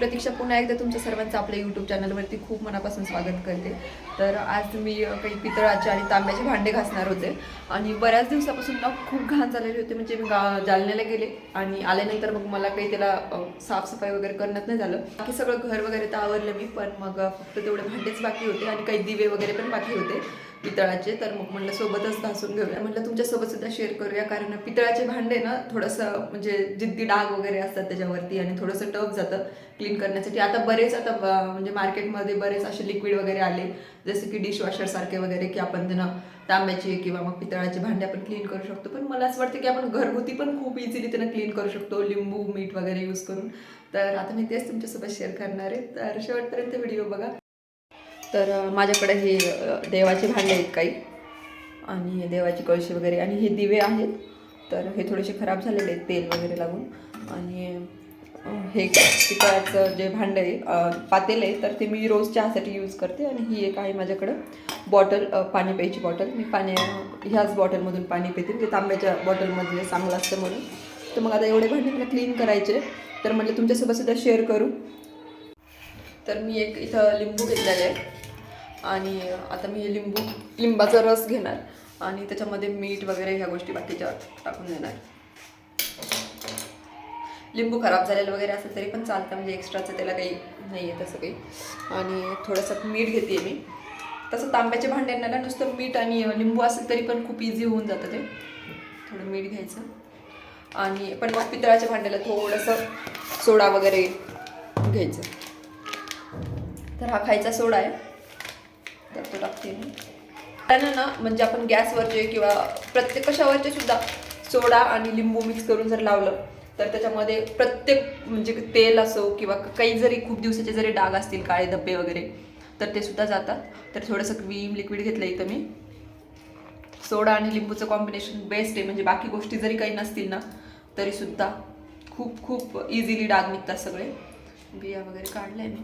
प्रतीक्षा पुन्हा एकदा तुमच्या सर्वांचं आपल्या यूट्यूब चॅनलवरती खूप मनापासून स्वागत करते. तर आज मी काही पितळाचे आणि तांब्याचे भांडे घासणार होते. आणि बऱ्याच दिवसापासून ना खूप घाण झालेली होती म्हणजे मी गा जालन्याला गेले आणि आल्यानंतर मग मला काही त्याला साफसफाई वगैरे करण्यात नाही झालं. बाकी सगळं घर वगैरे तर आवरलं मी पण मग फक्त तेवढे भांडेच बाकी होते आणि काही दिवे वगैरे पण बाकी होते. पितळाचे तर मग म्हणलं सोबतच घासून घेऊया. म्हटलं तुमच्यासोबत सुद्धा शेअर करूया कारण पितळाचे भांडे ना थोडंसं म्हणजे जिद्दी डाग वगैरे असतात त्याच्यावरती आणि थोडंसं टफ जातं क्लीन करण्यासाठी. आता बरेच आता म्हणजे मार्केटमध्ये बरेच असे लिक्विड वगैरे आले जसे की डिशवॉशरसारखे वगैरे की आपण त्यांना तांब्याचे किंवा मग पितळाचे भांडे आपण क्लीन करू शकतो. पण मला असं वाटतं की आपण घरगुती पण खूप इझिली त्यांना क्लीन करू शकतो लिंबू मीठ वगैरे यूज करून. तर आता मी तेच तुमच्यासोबत शेअर करणार आहे. तर शेवटपर्यंत व्हिडिओ बघा. तर माझ्याकडे हे देवाचे भांडे आहेत काही. आणि हे देवाची कळशी वगैरे. आणि हे दिवे आहेत. तर हे थोडेसे खराब झालेले आहेत तेल वगैरे लागून. आणि हे पितळाचं जे भांडं आहे पातेलं आहे तर ते मी रोज चहासाठी यूज करते. आणि ही एक आहे माझ्याकडं. बॉटल पाणी प्यायची बॉटल. मी पाणी ह्याच बॉटलमधून पाणी पिते. ते तांब्याच्या बॉटलमध्ये चांगलं असतं म्हणून. तर मग आता एवढे भांडे मला क्लीन करायचे तर म्हटलं तुमच्यासोबत सुद्धा शेअर करू. तर मी एक इथं लिंबू घेतलेलं आहे. आणि आता मी लिंबू लिंबाचा रस घेणार आणि त्याच्यामध्ये मीठ वगैरे ह्या गोष्टी बाकीच्या टाकून देणार. लिंबू खराब झालेलं वगैरे असेल तरी पण चालतं म्हणजे एक्स्ट्राचं त्याला काही नाही आहे तसं काही. आणि थोडंसं मीठ घेते मी. तसं तांब्याचे भांडे ना नुसतं मीठ आणि लिंबू असेल तरी पण खूप इझी होऊन जातं ते. थोडं मीठ घ्यायचं. आणि पण मग पितळाच्या भांड्याला थोडंसं सोडा वगैरे घ्यायचं. तर हा खायचा सोडा आहे. तर तो टाकते मी. त्यांना ना म्हणजे आपण गॅसवरचे किंवा प्रत्येक कशावरचे सुद्धा सोडा आणि लिंबू मिक्स करून जर लावलं तर त्याच्यामध्ये प्रत्येक म्हणजे तेल असो किंवा काही जरी खूप दिवसाचे जरी डाग असतील काळे धब्बे वगैरे तर ते सुद्धा जातात. तर थोडंसं क्रीम लिक्विड घेतलं इथं मी. सोडा आणि लिंबूचं कॉम्बिनेशन बेस्ट आहे. म्हणजे बाकी गोष्टी जरी काही नसतील ना तरी सुद्धा खूप खूप इझिली डाग निघतात सगळे. बिया वगैरे काढल्या मी.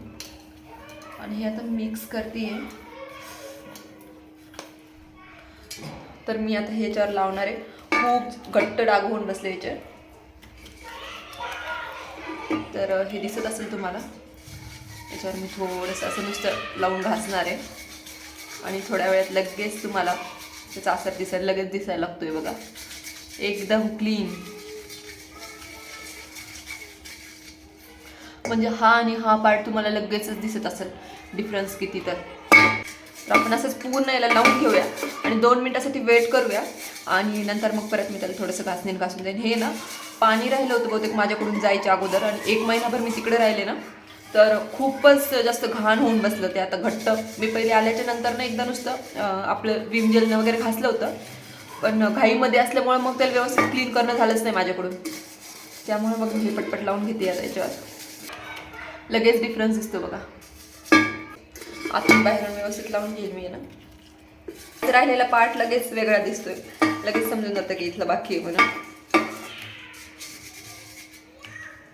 आणि हे आता मिक्स करते आहे तर मी आता ह्याच्यावर लावणार आहे. खूप घट्ट डाग होऊन बसले याचे. तर हे दिसत असेल तुम्हाला. याच्यावर मी थोडंसं असं नुसतं लावून घासणार आहे. आणि थोड्या वेळात लगेच तुम्हाला त्याचा असर दिसायला लगेच दिसायला लागतोय बघा. एकदम क्लीन म्हणजे हा आणि हा पार्ट तुम्हाला लगेचच दिसत असेल. डिफरन्स किती तर. तर आपण असंच पूर्ण याला लावून घेऊया. आणि दोन मिनटासाठी वेट करूया. आणि नंतर मग परत मी त्याला थोडंसं घासणीन घासून जाईन हे ना पाणी राहिलं होतं बहुतेक माझ्याकडून जायच्या अगोदर आणि एक महिनाभर मी तिकडे राहिले ना तर खूपच जास्त घाण होऊन बसलं ते. आता घट्ट मी पहिले आल्याच्यानंतर ना एकदा नुसतं आपलं विम जेलनं वगैरे घासलं होतं. पण घाईमध्ये असल्यामुळे मग त्याला व्यवस्थित क्लीन करणं झालंच नाही माझ्याकडून. त्यामुळे मग मी पटपट लावून घेते आता याच्यावर. लगेच डिफरन्स दिसतो बघा. आतून बाहेरून व्यवस्थित लावून घेईल मी ना. राहिलेला पार्ट लगेच वेगळा दिसतोय. लगेच समजून जातं की इथलं बाकी आहे म्हणून.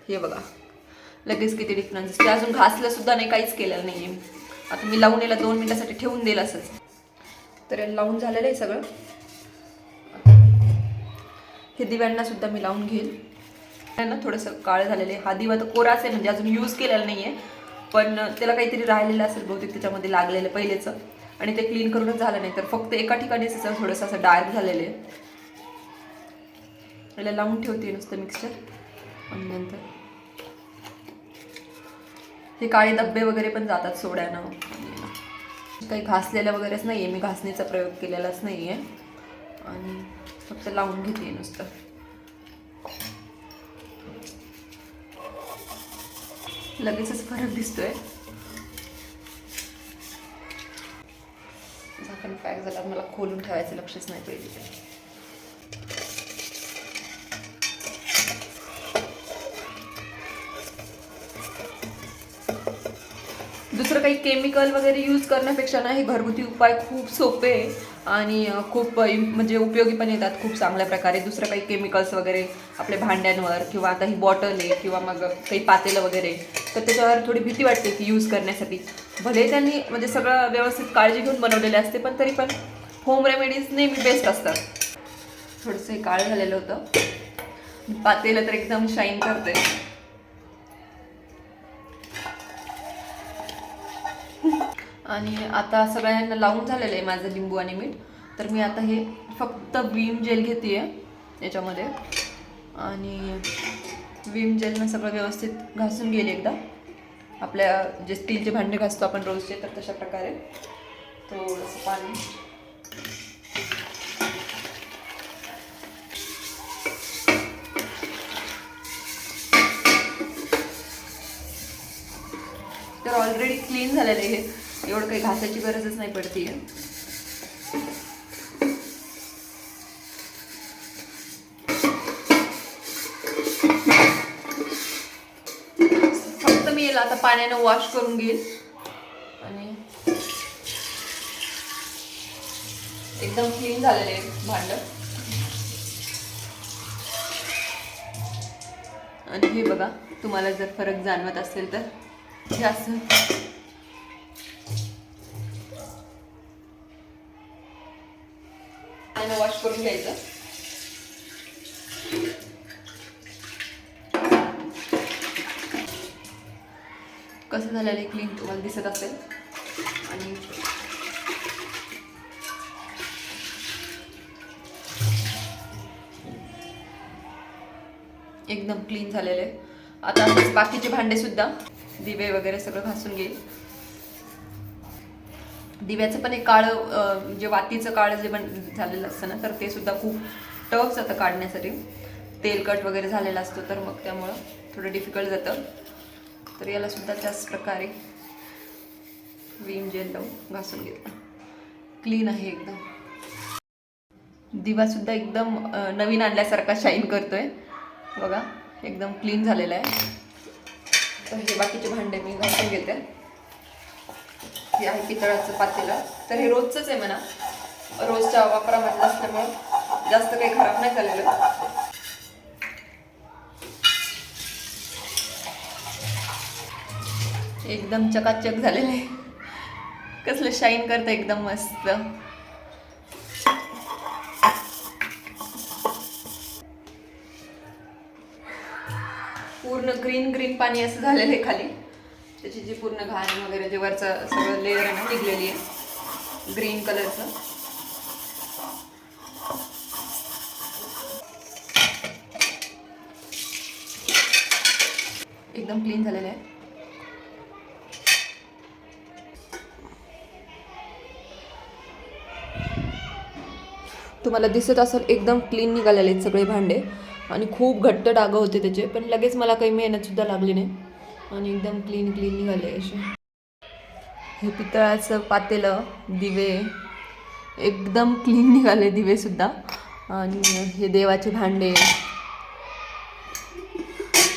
हे बघा. लगेच किती डिफरन्स असते अजून घासलं सुद्धा नाही काहीच केलेलं नाही आता मी लावून याला दोन मिनिटासाठी ठेवून देईल असंच. तर लावून झालेलं आहे सगळं. हे दिव्यांना सुद्धा मी लावून घेईल. त्यांना ना थोडंसं काळ झालेलं. आहे हा दिवा तर कोराच आहे म्हणजे अजून यूज केलेला नाही आहे पण त्याला काहीतरी राहिलेलं असेल बहुतेक त्याच्यामध्ये लागलेलं पहिलेचं. आणि ते क्लीन करूनच झालं नाही. तर फक्त एका ठिकाणीच असं थोडंसं असं डार्क झालेलं आहे. त्याला लावून ठेवते नुसतं मिक्सचर आणि नंतर. हे काळे डब्बे वगैरे पण जातात सोड्यानं. काही घासलेलं वगैरेच नाही आहे मी घासणीचा प्रयोग केलेलाच नाही आहे आणि फक्त लावून घेते नुसतं. लगेचच फरक दिसतोय. झाकण पॅक झालं मला खोलून ठेवायचं लक्षच नाही पाहिजे दुसरं काही केमिकल वगैरे यूज करण्यापेक्षा ना हे घरगुती उपाय खूप सोपे आहे. आणि खूप म्हणजे उपयोगी पण येतात खूप चांगल्या प्रकारे. दुसरं काही केमिकल्स वगैरे आपल्या भांड्यांवर किंवा आता ही बॉटल आहे किंवा मग काही पातेलं वगैरे तर त्याच्यावर थोडी भीती वाटते की यूज करण्यासाठी. भले त्यांनी म्हणजे सगळं व्यवस्थित काळजी घेऊन बनवलेले असते पण तरी पण होम रेमेडीज नेहमी बेस्ट असतात. थोडंसं हे काळ झालेलं होतं. पातेलं तर एकदम शाईन करते आणि आता सगळ्यांना लावून झालेलं आहे माझं लिंबू आणि मीठ. तर मी आता हे फक्त विम जेल घेते याच्यामध्ये. आणि विम जेलनं सगळं व्यवस्थित घासून घेईल एकदा. आपल्या जे स्टीलचे भांडे घासतो आपण रोजचे तर तशा प्रकारे. थोडंसं पाणी. तर ऑलरेडी क्लीन झालेलं आहे हे. एवढं काही घासायची गरजच नाही पडते फक्त मी याला आता पाण्यानं वॉश करून घेईल आणि एकदम क्लीन झालेले आहे भांड. आणि हे बघा तुम्हाला जर फरक जाणवत असेल तर हे असं पाण्यानं वॉश करून घ्यायचं. कसं झालेलं आहे क्लीन तुम्हाला दिसत असेल. आणि एकदम क्लीन झालेले आहे. आता बाकीचे भांडे सुद्धा दिवे वगैरे सगळं घासून घेईल. दिव्याचं पण एक काळं म्हणजे जे वातीचं काळं जे बन झालेलं असतं ना तर ते सुद्धा खूप टफ जातं काढण्यासाठी. तेलकट वगैरे झालेला असतो तर मग त्यामुळं थोडं डिफिकल्ट जातं. तर याला सुद्धा त्याच प्रकारे विम जेल लावून घासून घेतलं. क्लीन आहे एकदम. दिवा सुद्धा एकदम नवीन आणल्यासारखा शाईन करतोय. बघा एकदम क्लीन झालेला आहे. तर हे बाकीचे भांडे मी घासून घेते. हे आहे पितळाचं पातेलं. तर हे रोजचंच आहे म्हणा. रोजच्या वापरामधलं असल्यामुळं जास्त काही खराब नाही झालेलं. एकदम चकाचक झालेलं. आहे कसलं शाईन करतं एकदम मस्त. पूर्ण ग्रीन ग्रीन पाणी असं झालेलं आहे खाली. त्याची जी पूर्ण घाण वगैरे जे वरचं सगळं लेअर आहे ना निघलेली आहे. ग्रीन कलरचं एकदम क्लीन झालेलं आहे. तुम्हाला दिसत असेल एकदम क्लीन निघालेले आहेत सगळे भांडे. आणि खूप घट्ट डागं होते त्याचे पण लगेच मला काही मेहनतसुद्धा लागली नाही. आणि एकदम क्लीन क्लीन निघाले असे. हे पितळाचं पातेलं दिवे एकदम क्लीन निघाले दिवेसुद्धा आणि हे देवाचे भांडे.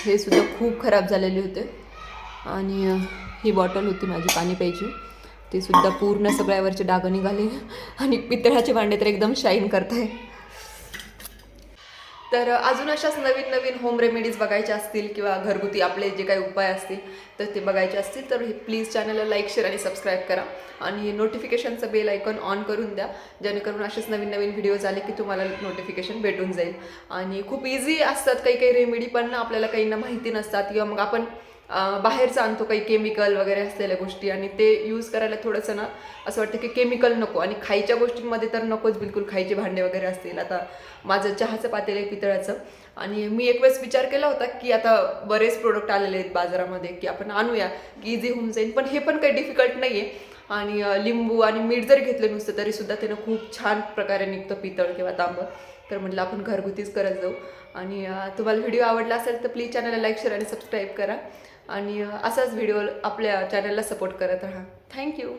हे सुद्धा खूप खराब झालेले होते. आणि ही बॉटल होती माझी पाणी प्यायची. ते सुद्धा पूर्ण सगळ्यावरचे डाग निघाले. आणि पितळाचे भांडे तर एकदम शाईन करत आहे तर अजून अशाच नवीन नवीन होम रेमेडीज बघायच्या असतील किंवा घरगुती आपले जे काही उपाय असतील तर ते बघायचे असतील तर प्लीज चॅनलला लाईक शेअर आणि सबस्क्राईब करा. आणि नोटिफिकेशनचं बेल आयकॉन ऑन करून द्या जेणेकरून असेच नवीन नवीन व्हिडिओज आले की तुम्हाला नोटिफिकेशन भेटून जाईल. आणि खूप इझी असतात काही काही रेमेडी पण ना आपल्याला काहींना माहिती नसतात किंवा मग आपण बाहेरचं आणतो काही केमिकल वगैरे असलेल्या गोष्टी आणि ते यूज करायला थोडंसं ना असं वाटतं की केमिकल नको आणि खायच्या गोष्टींमध्ये तर नकोच बिलकुल खायचे भांडे वगैरे असतील. आता माझं चहाचं पातेलं आहे पितळाचं आणि मी एक वेळेस विचार केला होता की आता बरेच प्रोडक्ट आलेले आहेत बाजारामध्ये की आपण आणूया की इझी होऊन जाईल. पण हे पण काही डिफिकल्ट नाही आहे आणि लिंबू आणि मीठ जरी घेतलं नुसतं तरीसुद्धा त्यानं खूप छान प्रकारे निघतं पितळ किंवा तांबं. तर म्हटलं आपण घरगुतीच करत जाऊ. आणि तुम्हाला व्हिडिओ आवडला असेल तर प्लीज चॅनलला लाईक शेअर आणि सबस्क्राईब करा. आणि असाच व्हिडिओ आपल्या चॅनलला सपोर्ट करत राहा. थँक्यू